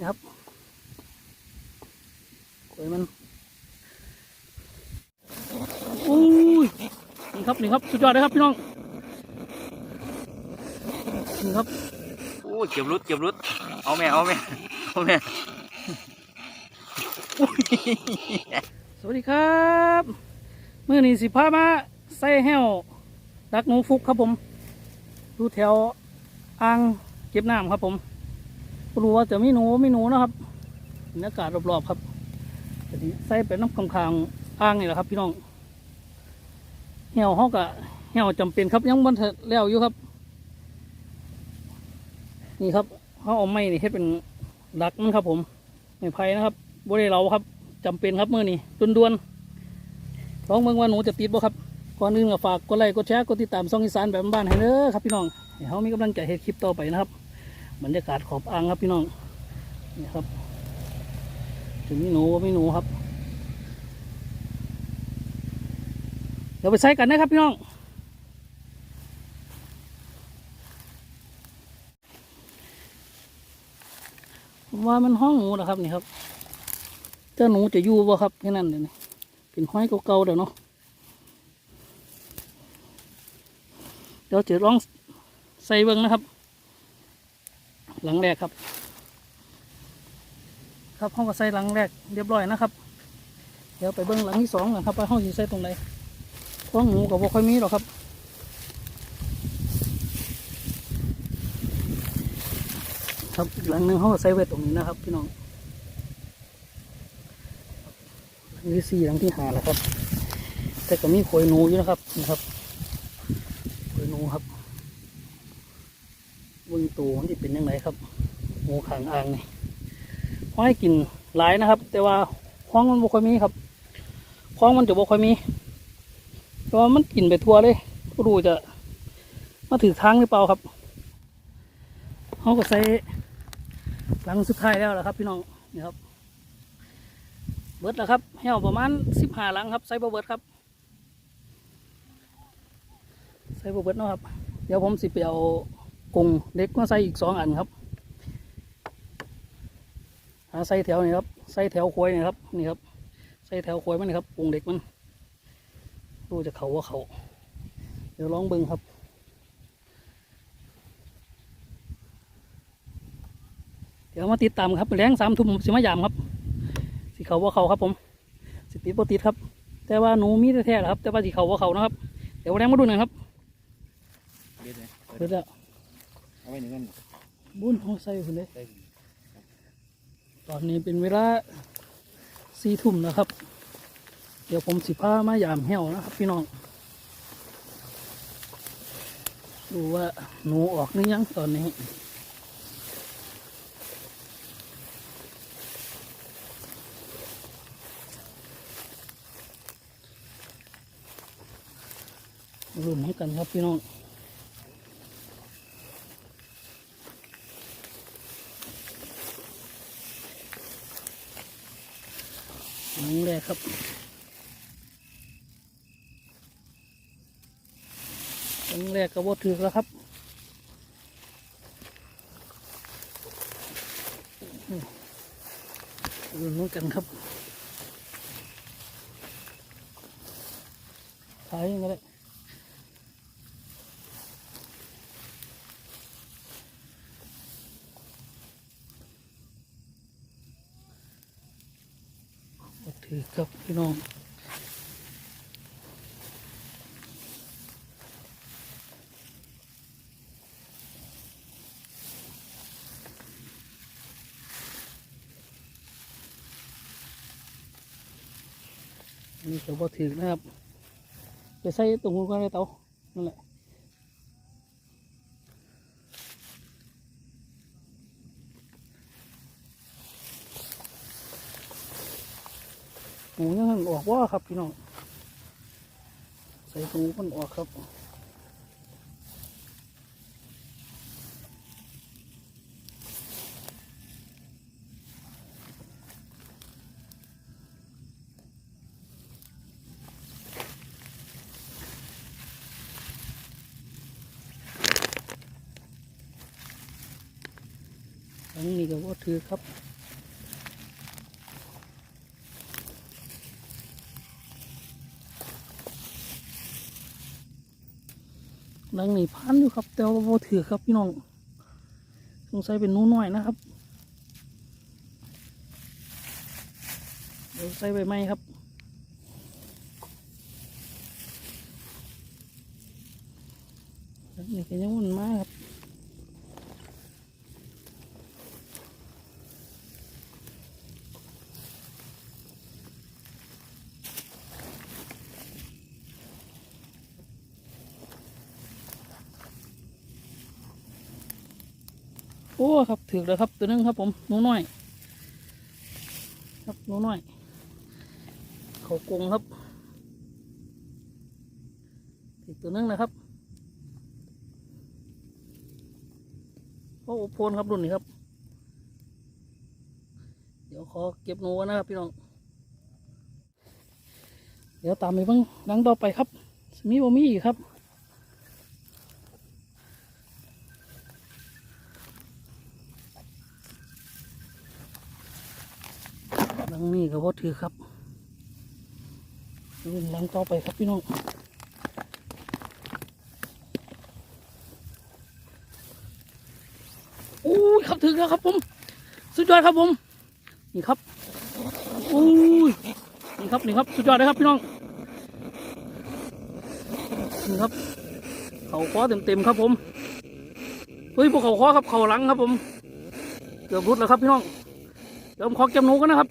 นะครับกล้วยมันอุ้ยนี่ครับนี่ครับสุดยอดเลยครับพี่น้องนี่ครับโอ้ยเก็บรุดเก็บรุดเอาแม่เอาแม่เอาแม่สวัสดีครับมื่อนี้สิพามาใส่แห้วดักหนูฟุกครับผมดูแถวอ่างเก็บน้ำครับผมบ่ รู้ว่าจะมีหนูไม่หนูนะครับบรรยากาศรอบๆครับแต่ที่ใส่ไปน้ำคำคางๆอ่างนี่แหละครับ พี่น้องแห้วเขากะแห้วจำเป็นครับยังบันเทแล้วอยู่ครับ นี่ครับเขาเอาไม้นี่เฮ็ดเป็นดักมันครับ ผมไม้ไผ่นะครับบริเราครับจำเป็นครับมื่อนี้ด่วนๆลองเบิ่งว่าหนูจะติดบ่ครับก่อนอื่นก็ฝากกดไลค์กดแชร์กดติดตามช่องอีสานแบบบ้านให้เด้อครับพี่น้องห้เขามีกำลังใจเฮ็ดคลิปต่อไปนะครับ บรรยากาศขอบอ่างครับพี่น้องนี่ครับถึงมีหนูบ่มีหนูครับ เดี๋ยวไปใส่กันนะครับพี่น้องว่ามันห้องหนูนะครับนี่ครับเจ้าหนูจะอยู่บ่ครับแค่นั้นเลยนี่เป็นห้อยเก่าๆเดี๋ยวเนาะเดี๋ยวจะลองใส่เบิ้งนะครับ หลังแรกครับ ครับห้องก็ใส่หลังแรกเรียบร้อยนะครับ เดี๋ยวไปเบิ้งหลังที่สองกันครับว่าห้องจะใส่ตรงไหนห้องหนูกับบ่ค่อยมีหรอกครับครับหลังหนึ่งห้องก็ใส่ไว้ตรงนี้นะครับ พี่น้องหลังที่สี่หลังที่ห้าแล้วครับ แต่ก็มีโขยหนูอยู่นะครับนะครับโขยหนูครับเบิ้งตัวมันจะเป็นยังไงครับหูขางอ่างนี่ห้อยกินหลายนะครับ แต่ว่าคล้องมันบ่ค่อยมีครับคล้องมันจะบ่ค่อยมีแต่ว่ามันกินไปทั่วเลยก็รู้จะมาถือทางหรือเปล่าครับเขาก็ใส่หลังสุดท้ายแล้วล่ะครับ พี่น้องนี่ครับ เบิดแล้วครับแห้วประมาณสิบห้าหลังครับใส่บ่เบิดครับใส่บ่เบิดเนาะครับ เดี๋ยวผมสิไปเอา กรงเล็กมาใส่อีกสองอันครับหาใส่แถวนี่ครับใส่แถวควยนี่ครับนี่ครับใส่แถวควยมันนี่ครับกรงเล็กมันดูจะเขาว่าเขาเดี๋ยวลองเบิ่งครับเดี๋ยวมาติดตามครับแรงสามทุ่มผมสิมายามครับ สีเขาว่าเขาครับผมสิติดบ่ติดครับ แต่ว่าหนูมีแท้ๆครับ แต่ว่าสีเขาว่าเขานะครับ เดี๋ยวแรงมาดูหน่อยครับเด็ดเลยเดี๋ยวจะเอา ไว้หนึ่งกันบุญห้องใส่คุณเลยตอนนี้เป็นเวลาสี่ทุ่มนะครับ เดี๋ยวผมสิพามายามแห้วนะครับ พี่น้อง ดูว่าหนูออกหรือยังตอนนี้รุ่นให้กันครับพี่น้อง ครับอันนี้แรกก็บดถือแล้วครับอืมรุ่นกันครับขายยังไง ได้ก็ถือกับพี่น้องนี่ก็บ่ถือนะครับไปใส่ตรงนู้นก็ได้เตานั่นแหละหมูยัง ออกว่าครับพี่น้องใส่หมูมันออกครับอันนี้ก็บ่ถือครับ ลังนี่พันอยู่ครับ แต่ว่าบ่ถือครับพี่น้อง สงสัยเป็นนูน้อยนะครับเดี๋ยวใส่ใบไม้ครับนี่ก็ยังมันมากครับ ครับถือแล้วครับตัวนึงครับผมหนูน้อย ครับหนูน้อย เขากงครับอีกตัวนึงนะครับโอ้โพนครับรุ่นนี้ครับ เดี๋ยวขอเก็บหนูนะครับพี่น้อง เดี๋ยวตามไปบ้างลังต่อไปครับ มีบ่มีอีกครับ งนี้ก็บ่ถือครับรุ่นลังต่อไปครับพี่น้องโอ้ยครับถึงแล้วครับผม สุดยอดครับผม นี่ครับโอ้ยนี่ครับนี่ครับสุดยอดเลยครับพี่น้องนี่ครับ เขาคอเต็มเต็มๆครับผมเฮ้ยพวกเขาคอครับเขาหลังครับผม เกือบรุดแล้วครับพี่น้องเดี๋ยวผมขอเก็บหนูกันนะครับ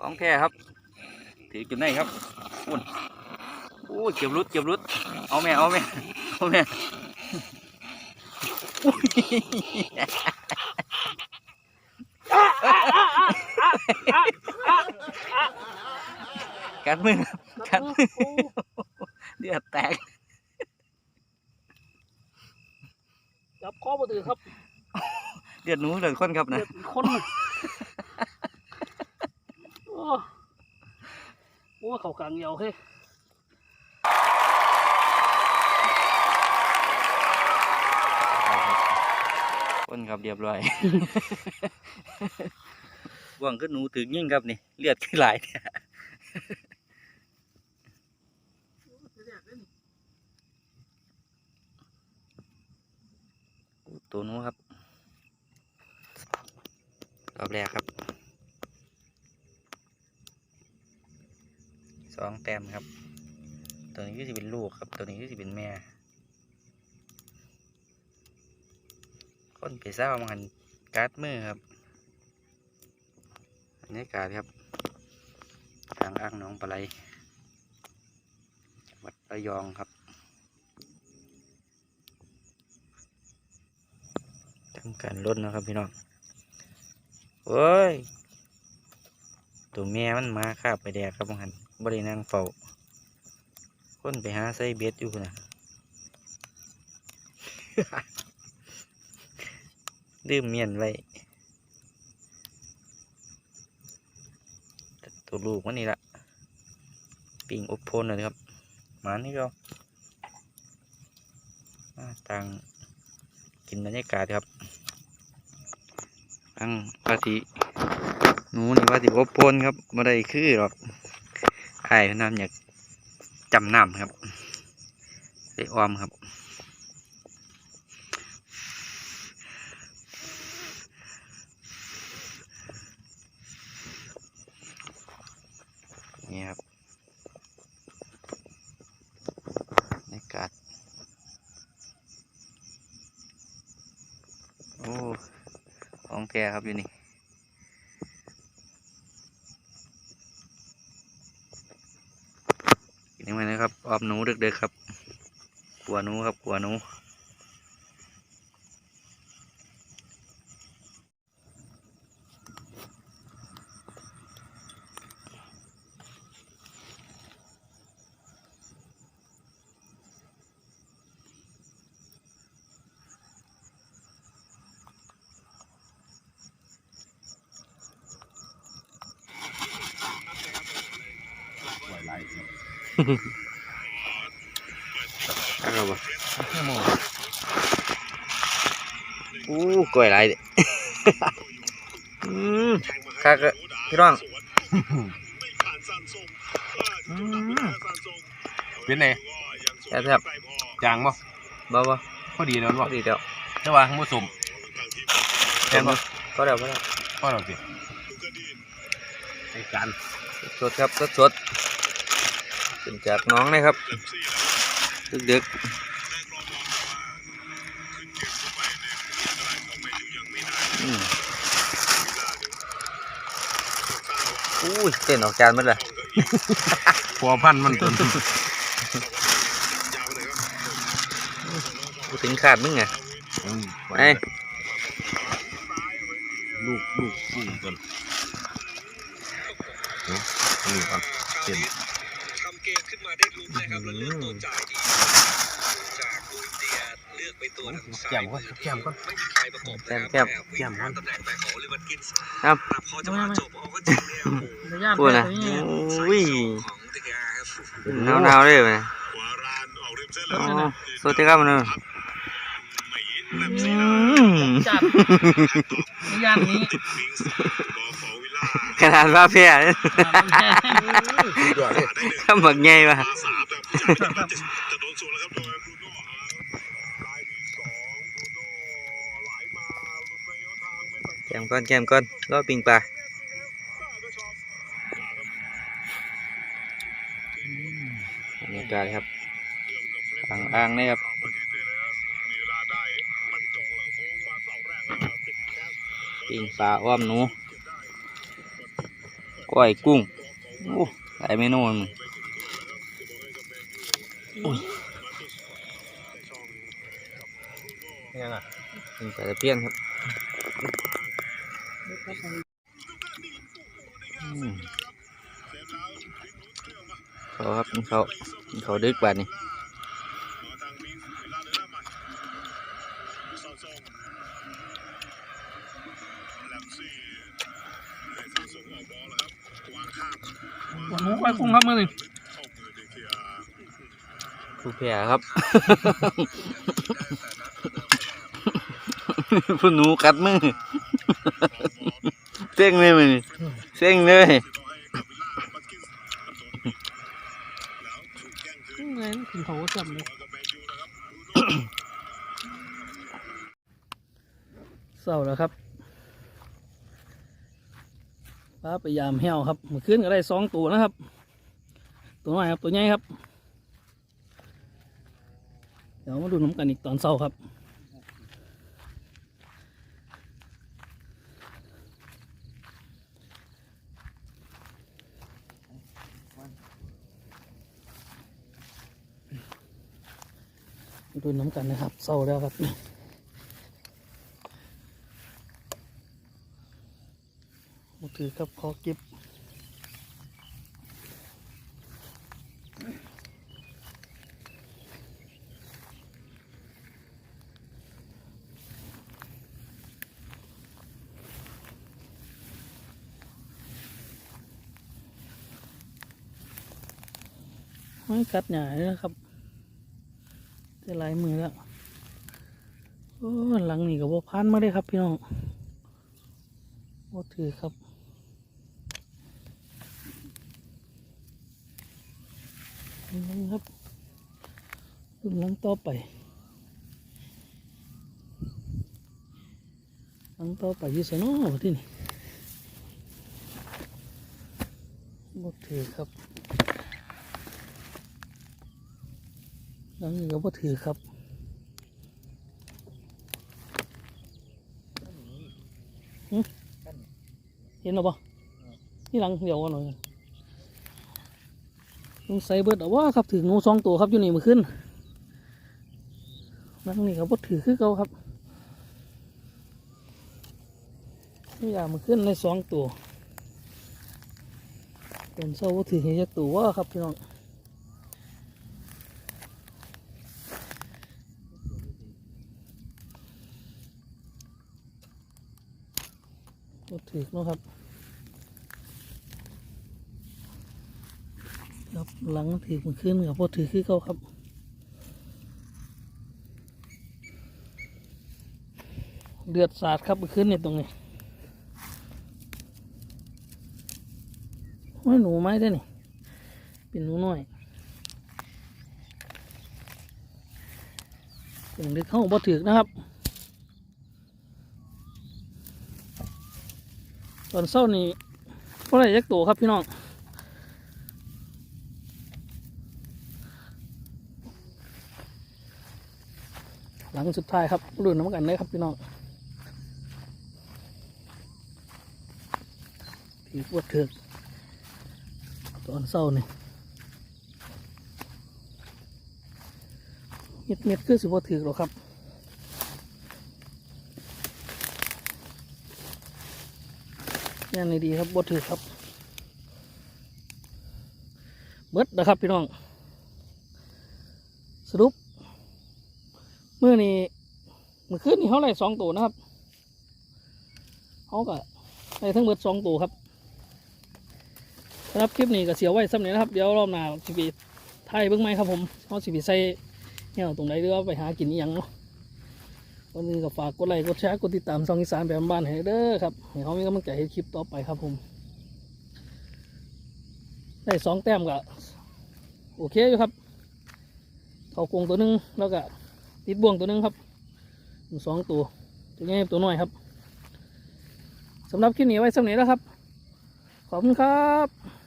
ของแท้ครับถือจุดไหนครับอุ่นโอ้ยเก็บรุดเก็บรุดเอาแม่เอาแม่เอาแม่อุ้ยกัดมือกัดมือเดือดแตกจับคอบ่ถือครับ เดือดหนูเดือดคนครับนะเดือดคนน่ะ โอ้เขากลางยาวเฮ้คนครับเรียบร้อย ว่างก็หนูถึงยิ่งครับนี่ เลือดขึ้นหลายเนี่ยตัวหนู้ครับรอบแรกครับ องแต้มครับ ตัวนี้ก็จะเป็นลูกครับ ตัวนี้ก็จะเป็นแม่คนไปเศร้ามันการ์ดมือครับบรรยากาศครับ ทางอ่างหนองปลาไหลจังหวัดระยองครับทำการลดนะครับพี่น้องโอ้ย ตัวแม่มันมาคาบไปแดกครับบางหัน บรินั่งเฝ้าคนไปหาไส้เบ็ดอยู่นะลืมเมียนไว้ตัวลูกมันนี่ละปิงอบพนเลยครับมานี่ก็ต่างกินบรรยากาศครับอังว่าสิหนูนี่ว่าสิอบพนครับไม่ได้คือหรอก ไอ้น้ำอยากจำน้ำครับได้ออมครับนี่ครับบรรยากาศโอ้ของแท้ครับอยู่นี่กิน ยังไงนะครับออบหนูเด็กๆครับ กลัวหนูครับกลัวหนู อะไรบ่โมอู้กล้วยหลายเด้อืมคักอะพี่น้องอืมเป็นไงแซ่บจางบ่ๆบ่บ่พอดีแล้วพบ่อดีเดียวแต่ว่าข้างบนสมแม่นบ่ก็เดี๋ยวก็เดี๋ยวพอเราสิไอ้การสดครับสดสด ๆเป็นจากน้องนะครับ ดึกๆอืมอู้ยเต้นออกจานหมันเลยพัวพันมันต้นกูถึงขาดมึงไงอืมไอ้ลูกลูกลูกต้นเนาะนี่ก่อนเต็ม ทำเกมขึ้นมาได้ลุ้ นนะครับแล้วเลือกตัวจ่ายดีจากลุยเดียเลือกไปตัวทางซ้ายแก้มก่อนแก้มก่อนไม่มีใครประกบนะครับแก้มแก้มก่อนตำแหน่งไปของโอลิเวอร์กินส์ครับแต่พอจะมาจบเอาก็จริงเนี่ยโอ้โหพูดนะอุ้ยของเทียครับหนาวหนาวๆเลยไหมวารานออกริมเส้นอ๋แล้วอสวัสดีครับมันเนอะไม่ยินเล็บอืสีนะมจัดในย่านนี้ติดวิงส์บอล ของวิลล่าขนาดว่าเพี้ยยอดเลยทำบักไงวะมาสามแต่ผู้จ่ายไม่ได้จะจะโดนสวนแล้วครับโดยบรูโน่ลายมีสองบรูโน่ไหลมาลุกไปเอาทางไม่ตัดแกมก้อนแกมก้อนรอปิงปลาบรรยากาศครับอ่างอ่างนี่ครับมีเวลาได้บรรจงหลังโค้งมาเสาแรกแล้วติดแคสปิงปลาอ้อมหนู ก้อยกุ้งโอ้หลายเมนูมันอุ้ยยังอะปิงปลาตะเพียนครับอืมเขาครับเขาเขาดึกบาดนี่ มาทางมิงส์เวลาเดินหน้ามาซอนซงแลมซี่ให้ซอนซงออกบอลแล้วครับวางข้าม หมูควายกุ้งครับมือหนึ่งเข้ามือดีเทียผู้แพ้ครับ ผู้หนูกัดมือเส้งเลยมึงเส้งเลยเงินถึงเขาจับเลยเศร้าแล้วครับป้าไปยามแห้วครับเมื่อคืนก็ได้สองตัวนะครับ ตัวน้อยครับตัวใหญ่ครับเดี๋ยวมาดูน้ำกันอีกตอนเศร้าครับดูน้ำกันนะครับเศร้าแล้วครับมือถือครับขอเก็บ ไม่กัดหนาเลยนะครับได้หลายมือแล้วโอ้หลังนี่ก็บ่พันมาได้ครับพี่น้องบ่ถือครับนี่ครับรุ่นหลังต่อไปหลังต่อไปยี่ไสเนอที่นี่บ่ถือครับ หลังนี้ก็บ่ถือครับเห็นหรอปะนี่หลังเดียวกันหน่อยลุงใส่เบิดเอาว่าครับถืองูสองตัวครับอยู่นี่มาขึ้นหลังนี้ก็บ่ถือคือเก่าครับนี่อยากมาขึ้นในสองตัวเป็นเศร้าบ่ถือให้จักตัวว่าครับพี่น้อง ถือนะครับครับหลังถือมันขึ้นกับพอถือขึ้นเขาครับเดือดสาดครับขึ้นเนี่ยตรงนี้โอ้ยหนูไม้ได้นี่เป็นหนูหน่อยถึงดึกเข้าบ่ถือนะครับ ตอนเศร้านี่ก็ได้ยักตัวครับพี่น้องหลังสุดท้ายครับรุ่นน้ำกันเลยครับพี่น้องที่ปวดเถือกตอนเศร้านี่เม็ดเม็ดคือสิบวถือหรอครับ่งดีครับบดถือครับเบิดนะครับพี่น้อง สรุปเมื่อนี้เมื่อคืนนี้เขาไล่สองตัวนะครับเขาก็ไล่ทั้งเบิดสองตัวครับสำหรับคลิปนี้ก็เสียไว้สำเนียนะครับ เดี๋ยวรอบหน้าสิบีไทยเบิ้งไหมครับผมเขาสิบีใส่เนี่ยตรงไหนหรือว่าไปหากินอหย่างเนาะ วันนี้ก็ฝากกดไลค์กดแชร์กดติดตามซองอีสานแบบบ้านให้เด้อครับให้เขามีกำลังใจให้คลิปต่อไปครับผมได้สองแต้มก็โอเคอยู่ครับเขากรงตัวหนึงแล้วก็ติดบ่วงตัวหนึงครับสองตัวตัวนี้ตัวน้อยครับสำหรับคลิปนี้ไว้สำเนีแล้วครับ ขอบคุณครับ